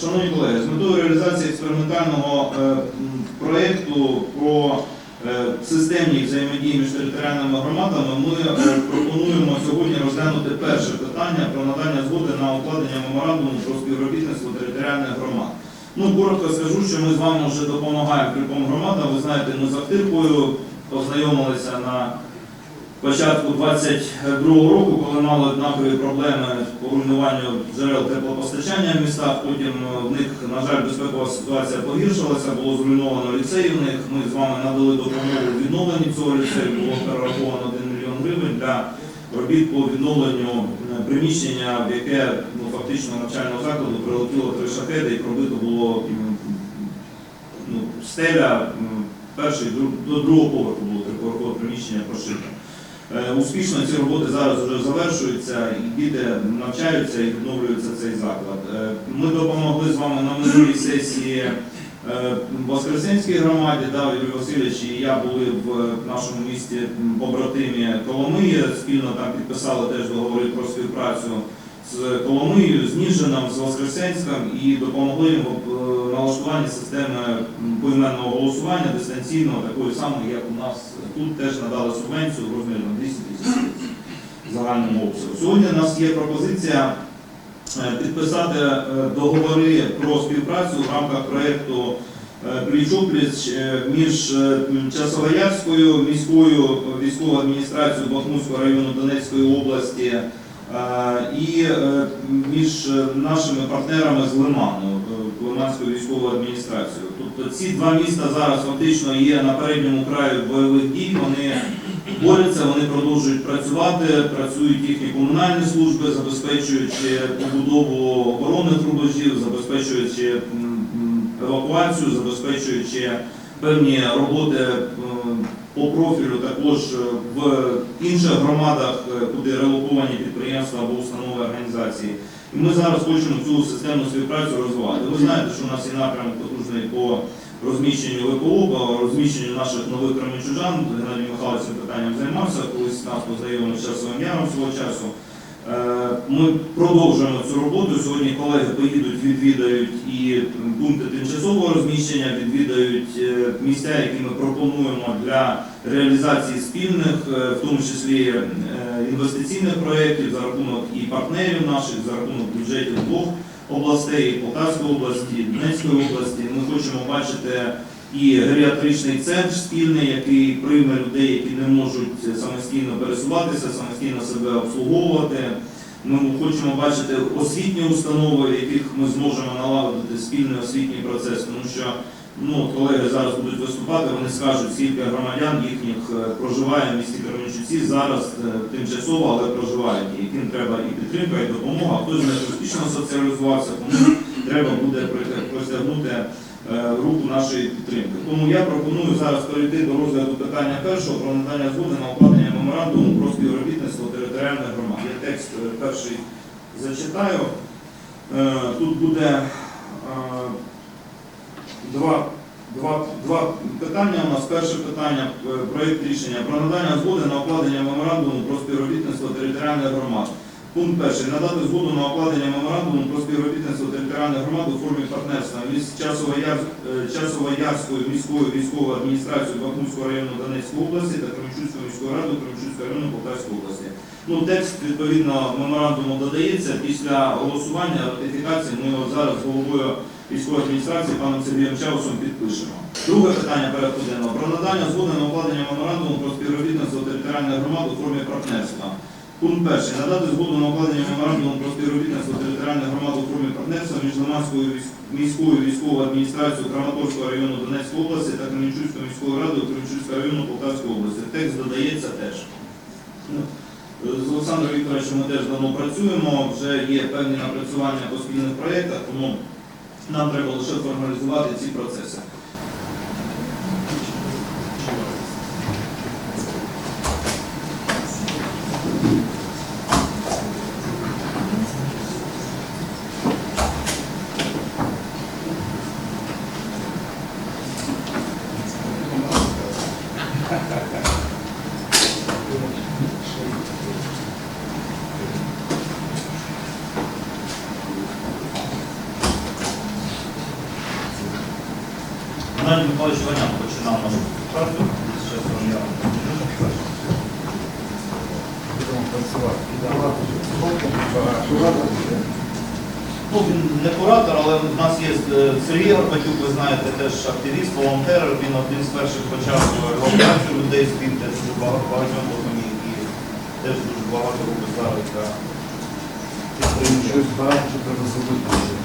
Шановні колеги, з метою реалізації експериментального е, проєкту про е, системні взаємодії між територіальними громадами ми е, пропонуємо сьогодні розглянути перше питання про надання згоди на укладення меморандуму про співробітництво територіальних громад. Ну, коротко скажу, що ми з вами вже допомагаємо кільком громадам. Ви знаєте, ми з Ахтиркою познайомилися на початку 22-го року, коли мали однакові проблеми по руйнуванню джерел теплопостачання в містах. Потім е, в них, на жаль, безпекова ситуація погіршилася, було зруйновано ліцей в них. Ми з вами надали допомогу у відновленні цього ліцею, було перераховано 1 мільйон гривень для робіт по відновленню е, приміщення, в яке ну, фактично навчального закладу прилетіло три шахеди і пробито було ну, стеля перший до другого поверху було триповерхове приміщення прошите. Е, Успішно ці роботи зараз вже завершуються, і діти навчаються і відновлюється цей заклад. Е, Ми допомогли з вами на минулій сесії е, Воскресенській громаді, да, Юрій Васильович і я були в нашому місті побратимі Коломиї, спільно там підписали теж договори про співпрацю з Коломиєю, з Ніжином, з Воскресенськом і допомогли їм в е, налаштуванні системи поіменного голосування дистанційного, такої самої, як у нас тут теж надали субвенцію в розмірі на 200 тисяч загальному обсягу. Сьогодні у нас є пропозиція е, підписати е, договори про співпрацю в рамках проєкту пліч-опліч між Часовоярською міською військовою адміністрацією Бахмутського району Донецької області і е, між е, нашими партнерами з Лиману, е, Лиманською військовою адміністрацією. Тобто ці два міста зараз фактично є на передньому краю бойових дій. Вони борються, вони продовжують працювати, працюють їхні комунальні служби, забезпечуючи побудову оборонних рубежів, забезпечуючи евакуацію, забезпечуючи певні роботи е, по профілю також е, в інших громадах, е, куди релоковані підприємства або установи організації. І ми зараз хочемо цю системну співпрацю розвивати. Ви знаєте, що у нас є напрямок потужний по розміщенню ВПО, по розміщенню наших нових кременчужан. Геннадій Михайлович цим питанням займався, колись нас познайомив часовим яром свого часу. Е, Ми продовжуємо цю роботу. Сьогодні колеги поїдуть, відвідають і пункти тимчасового розміщення, відвідають е, місця, які ми пропонуємо для реалізації спільних, е, в тому числі інвестиційних проєктів за рахунок і партнерів наших, за рахунок бюджетів двох областей, Полтавської області, Донецької області. Ми хочемо бачити і геріатричний центр спільний, який прийме людей, які не можуть самостійно пересуватися, самостійно себе обслуговувати. Ми хочемо бачити освітні установи, в яких ми зможемо налагодити спільний освітній процес, тому що ну, колеги зараз будуть виступати, вони скажуть, скільки громадян їхніх е, проживає в місті Кременчуці зараз е, тимчасово, але проживають, і яким треба і підтримка, і допомога. Хтось них успішно соціалізувався, кому треба буде притя- простягнути е, нашої підтримки. Тому я пропоную зараз перейти до розгляду питання першого про надання згоди на укладення меморандуму про співробітництво територіальних громад. Я текст е, перший зачитаю. Е, Тут буде два, два, два питання. У нас перше питання проєкт рішення про надання згоди на укладення меморандуму про співробітництво територіальних громад. Пункт перший. Надати згоду на укладення меморандуму про співробітництво територіальних громад у формі партнерства між Часово-Яр- е, Часово-Ярською міською військовою адміністрацією Бахмутського району Донецької області та Кременчуцькою міською радою Кременчуцького району Полтавської області. Ну, текст відповідно меморандуму додається. Після голосування ратифікації ми його зараз головою військової адміністрації паном Сергієм Чаусом підпишемо. Друге питання денного про надання згоди на укладення меморандуму про співробітництво територіальних громад у формі партнерства. Пункт перший. Надати згоду на укладення меморандуму про співробітництво територіальних громад у формі партнерства між Лиманською міською військовою адміністрацією Краматорського району Донецької області та Кременчуцькою міською радою Кременчуцького району Полтавської області. Текст додається теж. Ну, З Олександром Вікторовичем ми теж давно працюємо, вже є певні напрацювання по спільних проєктах, тому нам треба лише формалізувати ці процеси. Геннадій Миколаївич Ванян починав нашу я. Ну, він не куратор, але в нас є е, Сергій Горбатюк, ви знаєте, теж активіст, волонтер. Він один з перших почав евакуацію людей з під теж багатьом допоміг і теж дуже багато робить зараз. Щось багато треба зробити.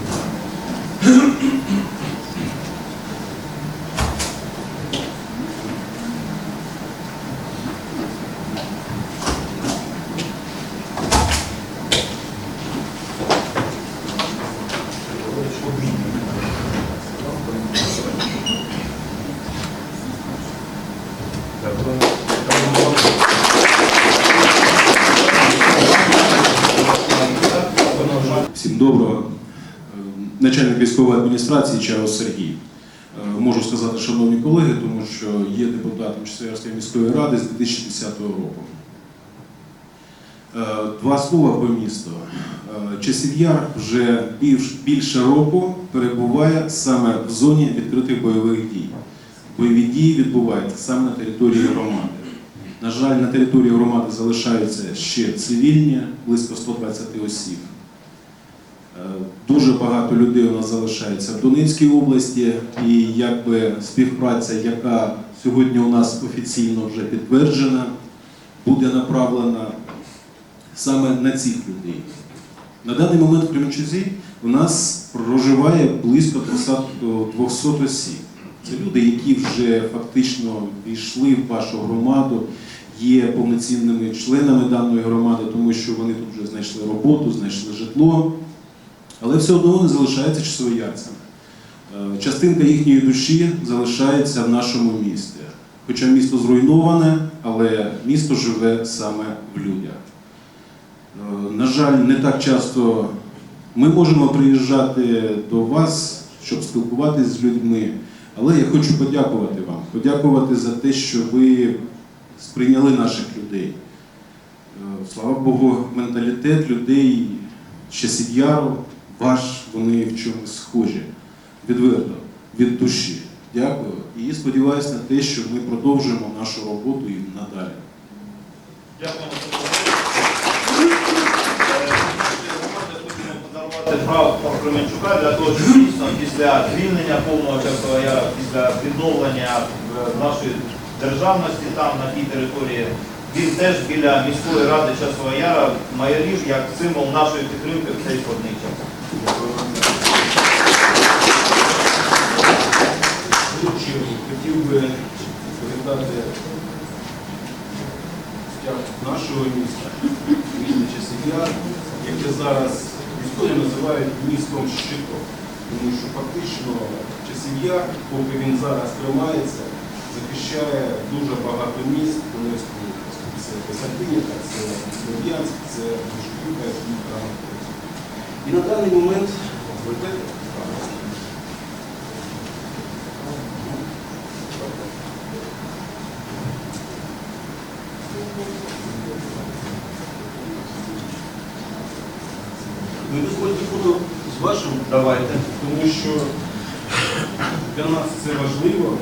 Всім доброго. Е, Начальник військової адміністрації Чаус Сергій. Е, Можу сказати, шановні колеги, тому що є депутатом Часоярської міської ради з 2010 року. Е, Два слова по місту. Часів'яр вже більше року перебуває саме в зоні відкритих бойових дій. Бойові дії відбуваються саме на території громади. На жаль, на території громади залишаються ще цивільні, близько 120 осіб. Е, Дуже багато людей у нас залишається в Донецькій області, і якби співпраця, яка сьогодні у нас офіційно вже підтверджена, буде направлена саме на цих людей. На даний момент в Кременчузі у нас проживає близько 200 200 осіб. Це люди, які вже фактично війшли в вашу громаду, є повноцінними членами даної громади, тому що вони тут вже знайшли роботу, знайшли житло але все одно вони залишаються часовоярцями. Е, Частинка їхньої душі залишається в нашому місті. Хоча місто зруйноване, але місто живе саме в людях. Е, На жаль, не так часто ми можемо приїжджати до вас, щоб спілкуватися з людьми. Але я хочу подякувати вам, подякувати за те, що ви сприйняли наших людей. Е, Слава Богу, менталітет людей часів яру, ваш, вони в чомусь схожі. Відверто, від душі. Дякую. І сподіваюся на те, що ми продовжуємо нашу роботу і надалі. Дякуємо. Хочемо Кременчука для того, щоб після звільнення повного часу після відновлення е, нашої державності там на тій території, він теж біля міської ради Часова Яра майорів як символ нашої підтримки в цей складний час. Хотів би передати нашого міста, міста Часів'яр, яке зараз військові називають містом щитом. Тому що фактично Часів'яр, поки він зараз тримається, захищає дуже багато міст Донецької області. Це Косатинівка, це Слов'янськ, це Душківка і Краматорськ. І на даний момент Ви дозвольте фото з вашим, Давайте. тому що для нас це важливо.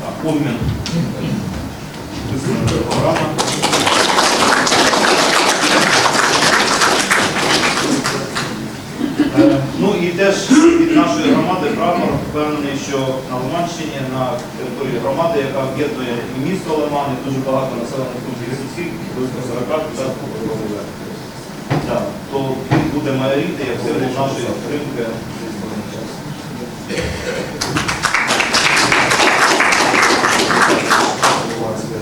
Так, обмін. Програма. Е, Ну і теж від нашої громади прапор впевнений, що на Лиманщині, на території громади, яка об'єднує і місто Лиман, і дуже багато населених пунктів і сільських, близько 40 так, то він буде майоріти як символ нашої підтримки.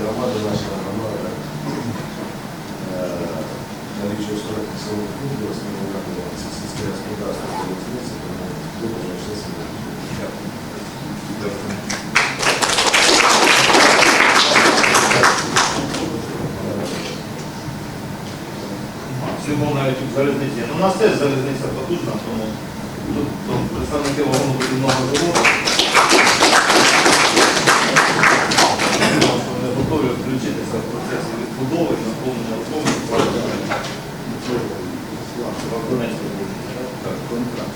Громади, наша громада е, налічує 40 населених пунктів, сільське господарство, залізниця, тому дуже все себе. Дякую. Символ навіть у залізниці. Ну, у нас теж залізниця потужна, тому тут то, представники вагону будівного заводу. Вони готові включитися в процес відбудови наповнення рухомості. Так, контракт.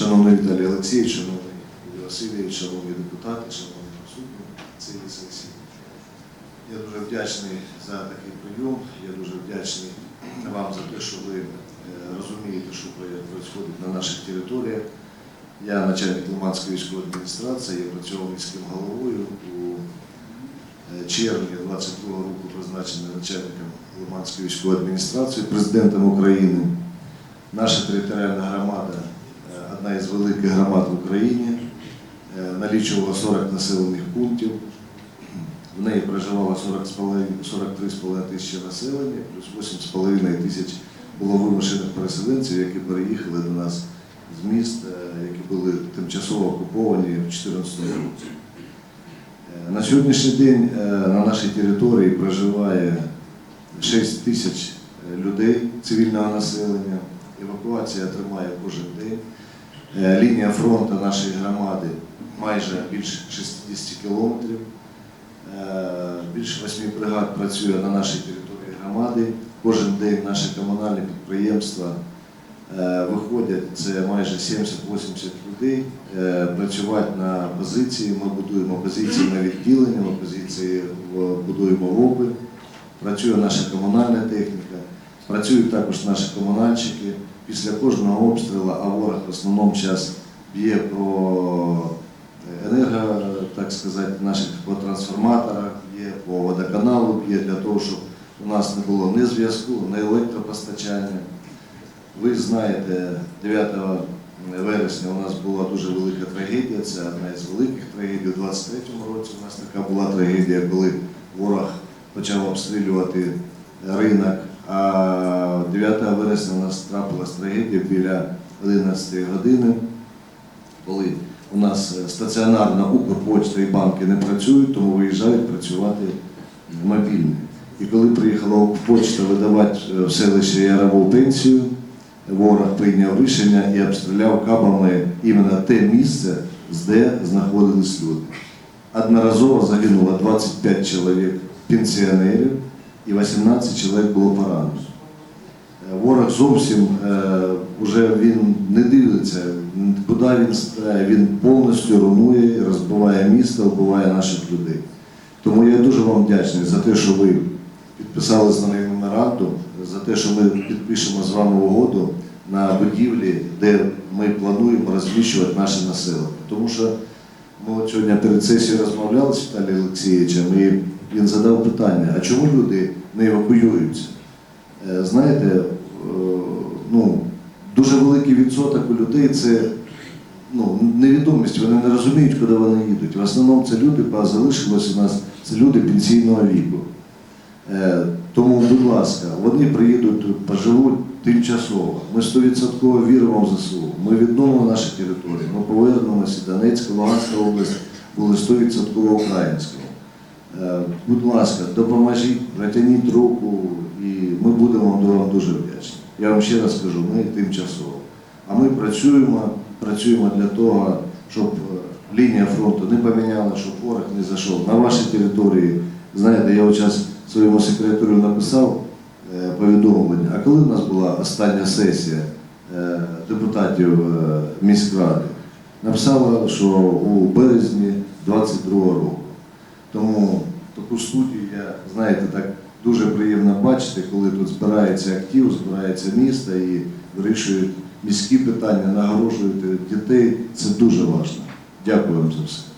Шановний Віталій Олексійович, шановний Юрій Васильович, шановні депутати, шановні присутні цієї сесії. Я дуже вдячний за такий прийом. Я дуже вдячний вам за те, що ви е, розумієте, що відбувається на наших територіях. Я начальник Лиманської військової адміністрації, я працював міським головою у е, червні 22 року призначений начальником Лиманської військової адміністрації, президентом України. Наша територіальна громада е, одна із великих громад в Україні, налічувала 40 населених пунктів. В неї проживало 43,5 тисячі населення, плюс 8,5 тисяч було вимушених переселенців, які переїхали до нас з міст, е, які були тимчасово окуповані в 2014 році. Е, На сьогоднішній день е, на нашій території проживає 6 тисяч людей цивільного населення. Евакуація тримає кожен день. Лінія фронту нашої громади майже більше 60 кілометрів. Е, Більше восьми бригад працює на нашій території громади. Кожен день наші комунальні підприємства е, виходять, це майже 70-80 людей, е, працювати на позиції. Ми будуємо позиції на відділення, ми позиції будуємо ВОПи, працює наша комунальна техніка, працюють також наші комунальщики. Після кожного обстрілу, а ворог в основному зараз б'є про енерго, так сказати, наших по трансформаторах б'є, по водоканалу б'є для того, щоб у нас не було ні зв'язку, ні електропостачання. Ви знаєте, 9 вересня у нас була дуже велика трагедія, це одна із великих трагедій. У 23-му році у нас така була трагедія, коли ворог почав обстрілювати ринок, а 9 вересня у нас трапилась трагедія біля 11 години, коли у нас е, стаціонарна Укрпочта і банки не працюють, тому виїжджають працювати мобільні. І коли приїхала Укрпочта видавати е, в селищі Ярову пенсію, ворог прийняв рішення і обстріляв кабами іменно те місце, де знаходились люди. Одноразово загинуло 25 чоловік пенсіонерів і 18 чоловік було поранено. Е, Ворог зовсім е, уже він не дивиться, куди він стріляє. Він повністю руйнує, розбиває місто, вбиває наших людей. Тому я дуже вам вдячний за те, що ви підписали з нами меморандум, за те, що ми підпишемо з вами угоду на будівлі, де ми плануємо розміщувати наше населення. Тому що ми от сьогодні перед сесією розмовляли з Віталієм Олексійовичем, і він задав питання, а чому люди не евакуюються? Е, Знаєте, е, ну, дуже великий відсоток у людей це ну, невідомість, вони не розуміють, куди вони їдуть. В основному це люди, а залишилось у нас це люди пенсійного віку. Е, Тому, будь ласка, вони приїдуть тут, поживуть тимчасово. Ми 100% віримо в ЗСУ. Ми відновимо наші території. Ми повернемося Донецька, Луганська область були 100% українськими. Е, Будь ласка, допоможіть, протягніть руку, і ми будемо вам дуже вдячні. Я вам ще раз скажу, ми тимчасово. А ми працюємо, працюємо для того, щоб е, лінія фронту не поміняла, щоб ворог не зайшов на ваші території. Знаєте, я зараз своєму секретарю написав е, повідомлення, а коли в нас була остання сесія е, депутатів міськради, написала, що у березні 22 року. Тому таку студію я, знаєте, так дуже приємно бачити, коли тут збирається актив, збирається місто і вирішують міські питання, нагороджують дітей. Це дуже важливо. Дякую вам за все.